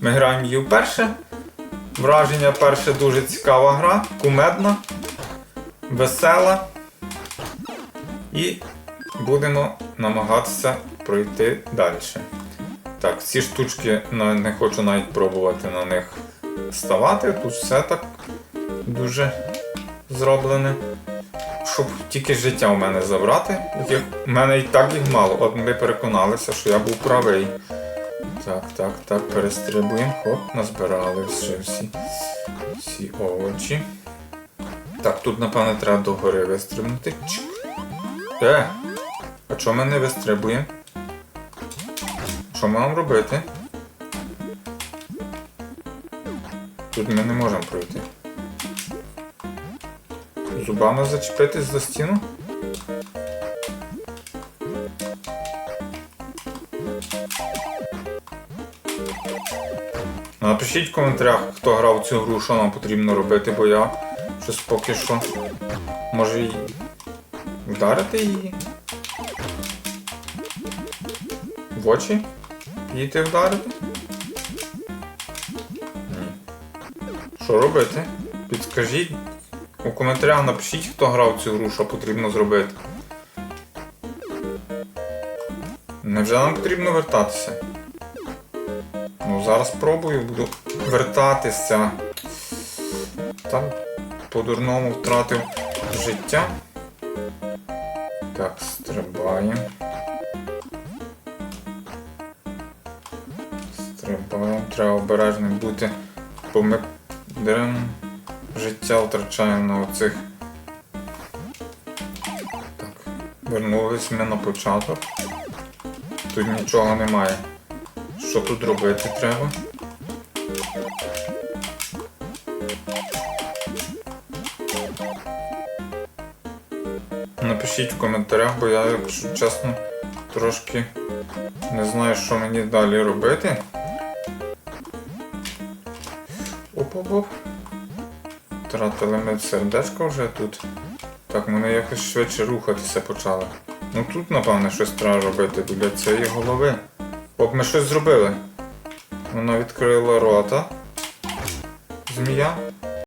Ми граємо її вперше. Враження перше дуже цікава гра, кумедна, весела. І будемо намагатися пройти далі. Так, ці штучки не хочу навіть пробувати на них ставати. Тут все так дуже зроблене. Щоб тільки життя у мене забрати. Яких у мене і так їх мало. От ми переконалися, що я був правий. Так, так, так, перестрибуємо. Хоп, назбирали вже всі, всі овочі. Так, тут, напевно, треба догори вистрибнути. Чик. Е! А чого ми не вистрибуємо? Що маємо робити? Тут ми не можемо пройти. Зубами зачепитись за стіну? Напишіть в коментарях, хто грав цю гру, що нам потрібно робити, бо я щось поки що може й вдарити її. В очі? Її вдарити? Що робити? Підскажіть. У коментарях напишіть, хто грав цю гру, що потрібно зробити. Невже нам потрібно вертатися? Ну, зараз спробую, буду вертатися. Там по-дурному втратив життя. Так, стрибаємо. Стрибаємо, треба обережним бути, бо ми дерем життя втрачаємо на оцих. Так, вернулись ми на початок. Тут нічого немає. Що тут робити треба? Напишіть в коментарях, бо я, якщо чесно, трошки не знаю, що мені далі робити. Оп-оп-оп. Втратили ми сердечко вже тут. Так, мене якось швидше рухатися почало. Ну тут, напевне, щось треба робити біля цієї голови. Оп, ми щось зробили. Вона відкрила рота. Змія.